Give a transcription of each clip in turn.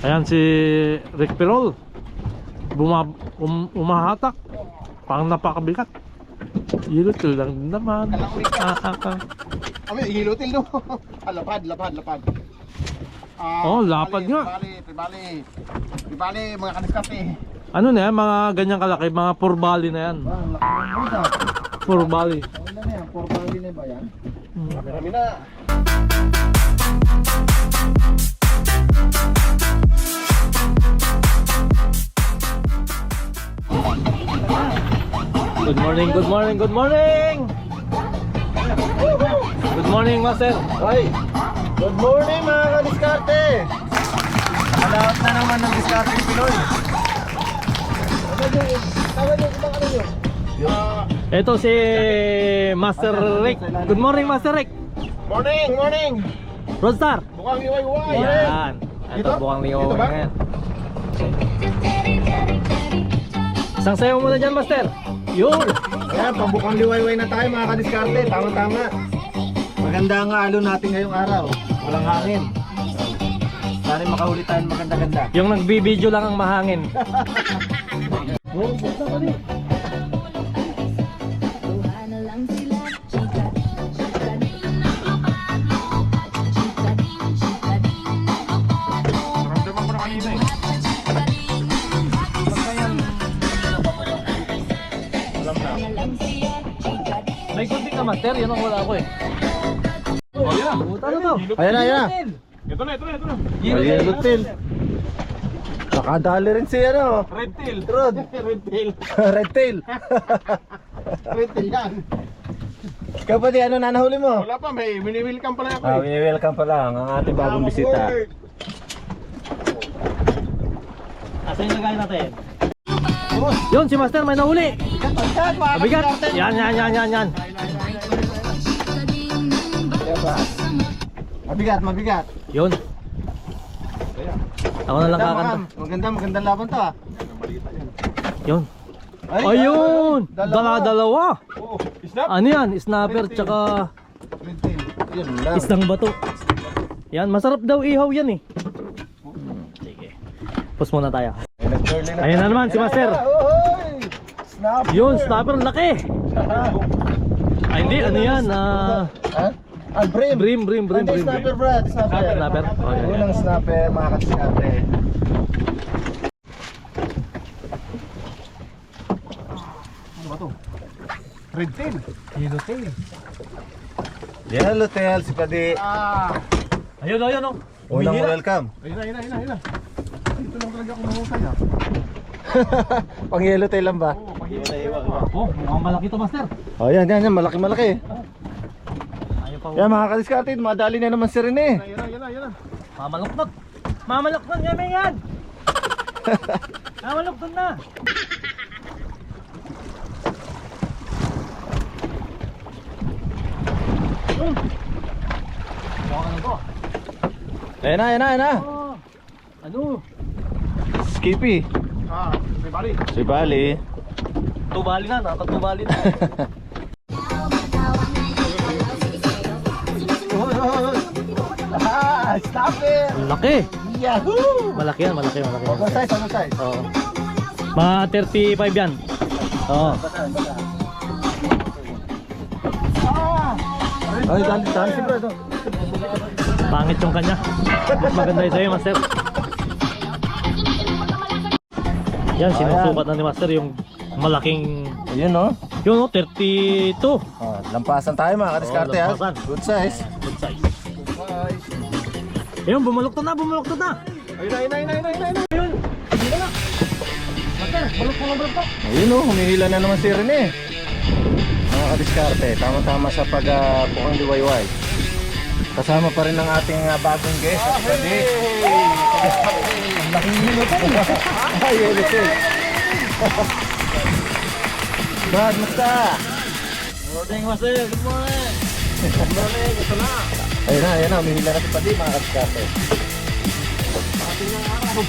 Ayan si Rick Pirol. Buma, um, umahatak. Pang napakabigat. Yulutil lang din naman. Ah, ah. Kami, hilutin no. ah, lapad, lapad, lapad. Ah, Oh, lapad nga. Pibali. Pibali, mga kaniskate. Ano na yan? Mga ganyang kalaki. Mga purbali na yan. Purbali. Ano na yan? Four bali na ba yan? Hmm. Kami na. Good morning, good morning, good morning! Good morning, Master. Hoy! Good morning mga kaniskarte! Malawat na naman ng diskarte Pinoy. Yung, tawag yung ibang ano yun? Ah, Ito si Master Rick. Good morning, Master Rick. morning, morning! Roadstar. Bukang iway-iway! Ayan. Ito Dito? bukang Dito lingaw Isang sayo muna dyan, Master. Yun. Ayan, pambukang liwayway na tayo mga kadiskarte. Tama-tama. Maganda ang alon natin ngayong araw. Walang hangin. Sana makahuli tayo maganda-ganda. Yung nagbibideo lang ang mahangin. Oh, basta ka rin. Master. Yan ang wala ko eh. Oh, yeah. Puta na to. Ayan na, ayan na. Ito na, ito na, ito na. Yellow tail. Nakadali rin si ano. Red tail. Rod. Red tail. Red tail. Red tail yan. Ikaw pa di ano nanahuli mo? Wala pa, may mini-welcome pala ako Ah, eh. welcome pa lang ang ating bagong bisita. Asa yung lagay natin? Yun, si Master may nahuli. Mabigat. Yan, yan, yan, yan, yan. Mabigat, mabigat. Yun. Ako na lang Maganda, kakanta. Maganda, magandang laban to ah. Yun. Ay, Ayun! dalawa. Dala-dalawa. Oh, snap. Ano yan? Snapper tsaka isdang bato. Yan, masarap daw ihaw yan eh. Sige. Pus muna tayo. Ay, nag-curly na naman si Master. Ayan, oy! Snap! Yun, snapper laki. Ay hindi, ano yan? Ah, Ha? Ah, brim. brim, brim, brim, brim. snapper brad. Snapper. Snapper? Oh, yan. Unang snapper, mga katiskate. Ano ba to? Red tail. Yellow tail. Yellow tail, si Padi. Ah. Ayun, ayun, oh. Unang welcome. Ayun na, ayun na, ayun na, ayun lang talaga ako mahusay ah. Pang yellow tail lang ba? Oo, pahit. Oh, mukhang malaki to, Master. Oh, yan, yan, yan. Malaki, malaki. Ayaw pa. Yan, mga katiskate, madali na naman si Rene. Na, ayun na. Mamaluktot. Mamaluktot niya, may yan. Mamaluktot na. Hmm. Ayan na, ayan na, ayan na. Oh, ano? Skippy. Ah, may bali. Si Bali. Tubali na, nakatubali na. Ah, stop it! Laki. Yahoo! Malaki yan, malaki, malaki. Ano size, ano size? Oo. Mga 35 yan. Oo. Ay, dali, dali si oh. Pangit yung kanya. Mas maganda yung sa'yo, Master. Yan, sinusukat na ni Master yung malaking... Ayun, no? Yun, no, 32. Oh, lampasan tayo mga kadiskarte, Oh, ha? lampasan. Good size. Good size. Ayun, bumaluktot na, bumaluktot na. Ayun ayun ayun ayun ayun na. Ayun, hindi na. Master. Ayun, no? Humihila na naman si Rene. Mga kadiskarte, tama-tama sa pag-bukang liwayway. Kasama pa rin ang ating ah, bagong guest. at. Laking minute. Ay, yellow tail. Brad, musta? Morning, Master. Good morning. Good morning, ito na. Ayun na, ayun na. Humihila na si Padi, mga kadiskarte. Brad. Ang araw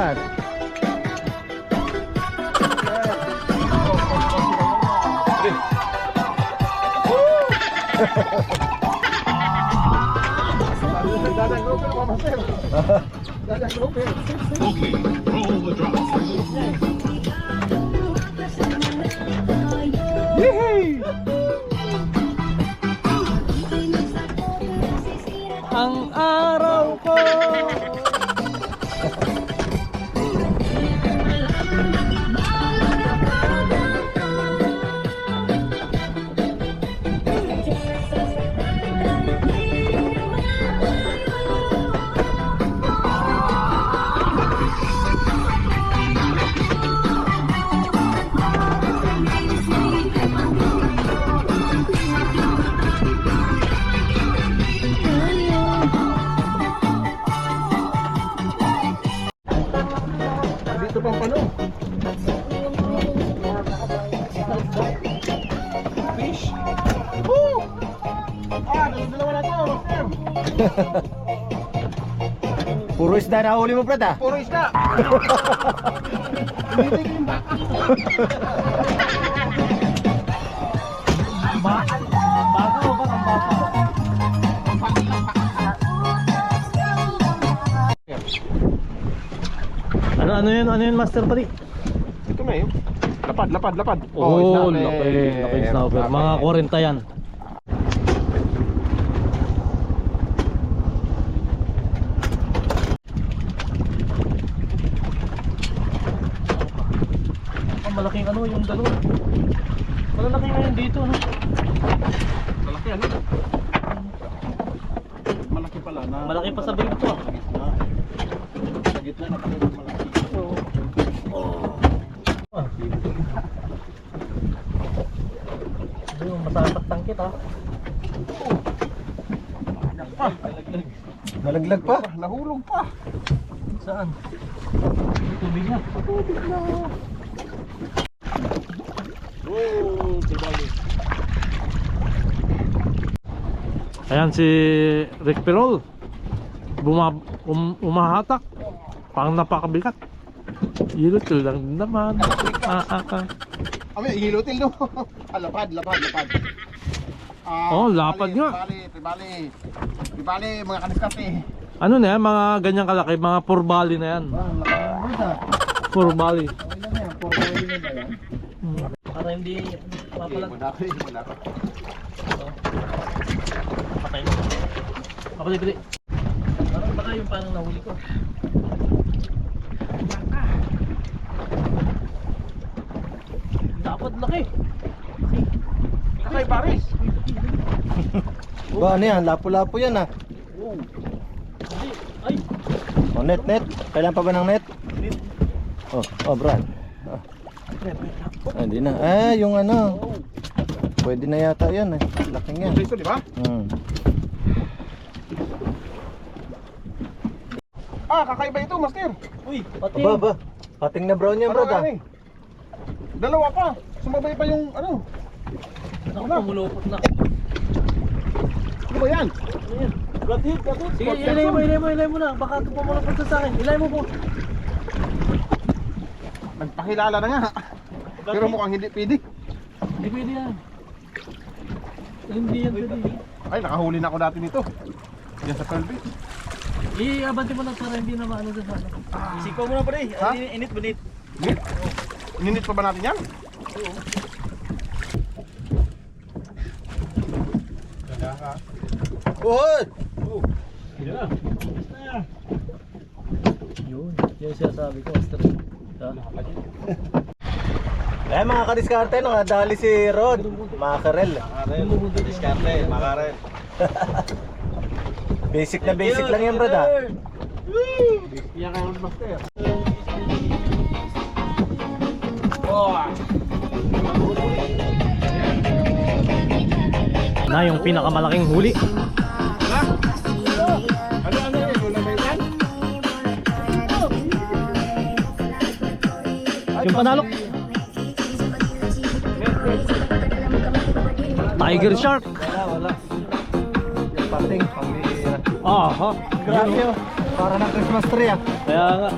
ko isda na huli mo, Brad ah. Puro isda. Ano ano yun? Ano yun Master Pari? Ito na yun. Lapad, lapad, lapad. Oh, snapper. laki, laki snapper. Mga 40 yan. Ang malaking ano yung dalawa. Malalaki ngayon dito, no? Malaki ano? Malaki pala na. Malaki pa sa big to. ah. Sa gitna na pala malaki. Ah. Ayun, kita. Ah, Nalaglag pa. nahulog pa. Saan? Tubig na. Oh, tibali. Ayan si Rick Perol. Buma um, umahatak. Pang napakabigat. Yulutul lang naman. Ah, ah, ah. Abi, hilutil no. ah, lapad, lapad, lapad. Ah, Oh, lapad nga. Tibali, tibali. Tibali, mga kaniskate. Ano na yan? Mga ganyang kalaki. Mga purbali na yan. Purbali. Para hindi mapalag. Malaki, malaki. Patay mo. Ako dito. Parang baka yung parang nahuli ko. Dapat laki. Kakay Paris. Ba, ano yan? Lapo-lapo yan ah. Hindi. Ay. Oh, net, net. Kailan pa ba ng net? Oh, oh, Brad. Ah, ah, hindi na. Eh, yung ano. Pwede na yata yan eh. Laking yan. Ito, di ba? Hmm. Ah, kakaiba ito, Master. Uy, pati. Aba, ba. Pating na brown yan, Ano, Brad ah. ano? Dalawa pa. Sumabay pa yung ano. Ako na, mulupot na. Ano ba yan? Ayan. Blackhead, blackhead. Sige, ilay mo, ilay mo, ilay mo na. Baka pumulupot sa akin. Ilay mo po. Nagpakilala na nga. Pero mukhang hindi pwede. Hindi pwede yan. Hindi yan pwede. Ay, nakahuli na ako dati nito. Yan sa pelvis. I-abante mo na para hindi na maano sa ano. Sikaw mo na pare. Ha? Init banit. Init? Ininit pa ba natin yan? Uhod! Yun. Yun siya sabi ko. Master. Ha? Eh mga kadiskarte, nakadali si Rod. Mga karel. Diskarte, makarel. Basic na basic lang yan, Brad ah. Yan kayo master. Na yung pinakamalaking huli. Yung panalo. Tiger shark. Wala, wala. Yung pating, pambihira. Aha. Grabe oh. Para ng Christmas tree ah. Kaya nga.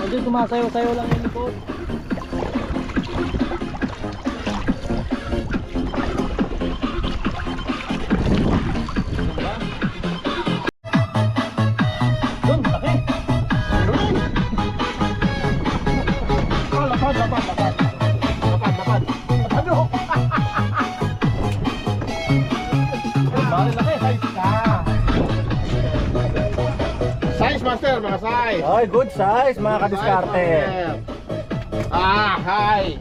Medyo sumasayaw-sayaw lang yung likod. Size. Ay, good size mga kadiskarte. Ah, hi.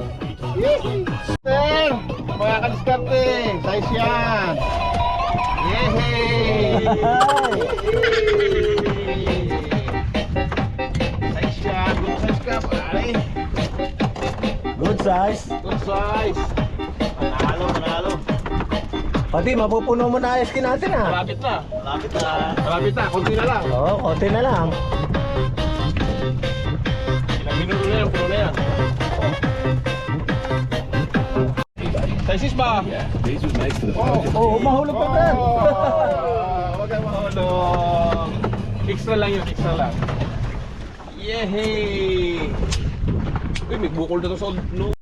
Master, mga kadiskarte. Size yan. Yehey! Size yan. Good size ka, pare. Good size. Good size. Panalo, panalo. Pati mapupuno mo na ayos natin ha. Malapit na. Malapit na. Malapit na. Kunti na lang. Oo, konti na lang. Minuto na yan, puno na yan. Sizes ba? Oo, oh, mahulog pa yan. Huwag kang mahulog. Extra lang yun, extra lang. Yehey! Uy, may bukol na to sa no.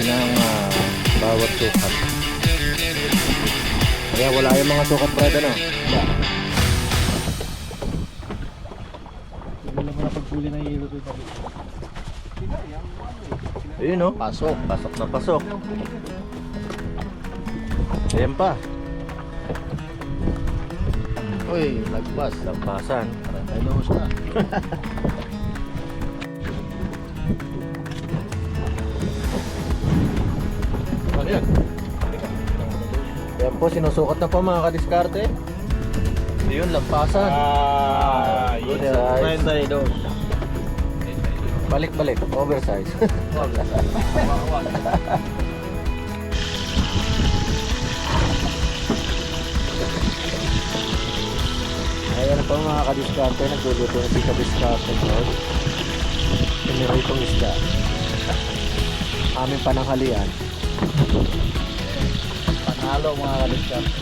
Pinukyusi ng ah, bawat sukat. Kaya wala yung mga sukat brad ano. Wala mo na pagpuli ng hilo to. Ayun oh, pasok, pasok na pasok. Ayan pa. Uy, lagpas, lagpasan. Ay, nose na. Ano yan? Ayan po, sinusukat na po mga kadiskarte. Ayun, lagpasan. Ah, Good size. Friendly dose. Balik-balik, oversize. Ayan po mga kadiskarte, nagluluto na si kadiskarte Lord. Piniro itong isda. Aming pananghalian. Panalo mga kadiskarte.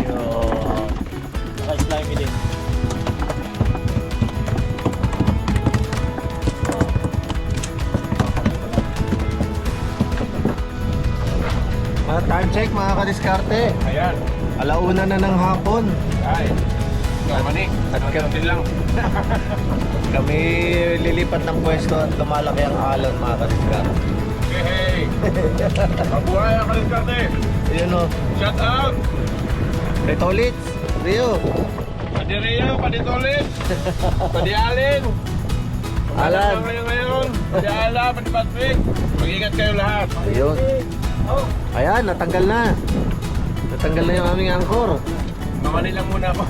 Yun. Naka-slimy din. check mga kadiskarte. Ayan. Alauna na ng hapon. Ay. Manik. At At ka- lang. Kami lilipat ng pwesto at lumalaki ang alon mga kadiskarte. Hey, hey. Mabuhay ang kaliskarte. Yun o. Shout out. Retolits. Rio. Padi Rio, Padi Tolit. Padi Alin. Alan. Ano kayo ngayon? Padi Ala, Padi Patrick. Mag-ingat kayo lahat. Ayun. Ayan, natanggal na. Natanggal na yung aming angkor. Mamani lang muna ako.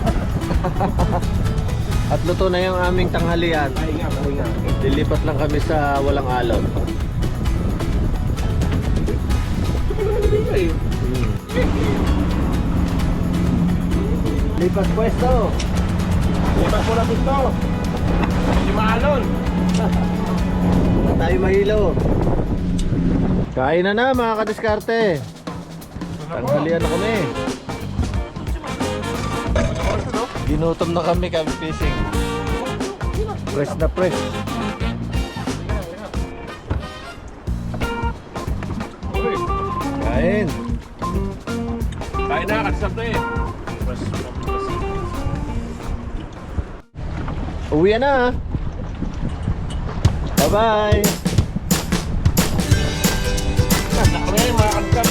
At luto na yung aming tanghalian. Pahinga, pahinga. Lilipat lang kami sa walang alon. Lipat pwesto. Lipat mo na gusto. Si Maalon. Tayo mahilo. Kain na na mga kadiskarte. Tanghalian na kami. Ginutom na kami kami fishing. Fresh na fresh. Kain. Kain na, kalisarte. Uwi na. Bye-bye. Kami, mga.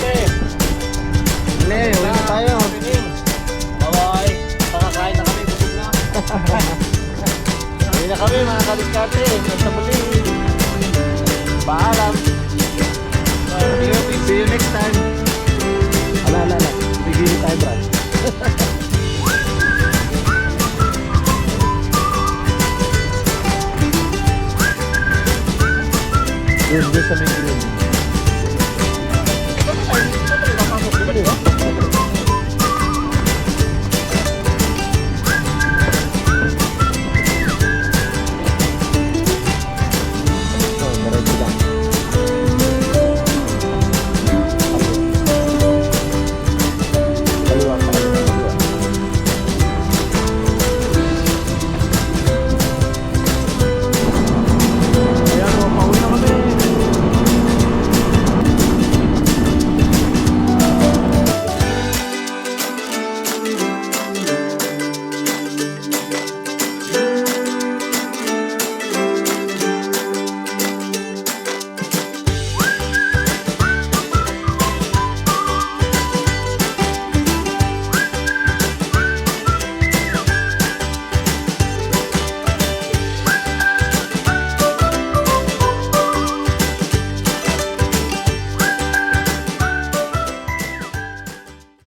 Ne, uwi na tayo. Busog na. Kami mga kadiskarte. Sa muli. Paalam. See you next time. Ala, ala, ala. Bigyan tayo, Brad. Doon sa may green.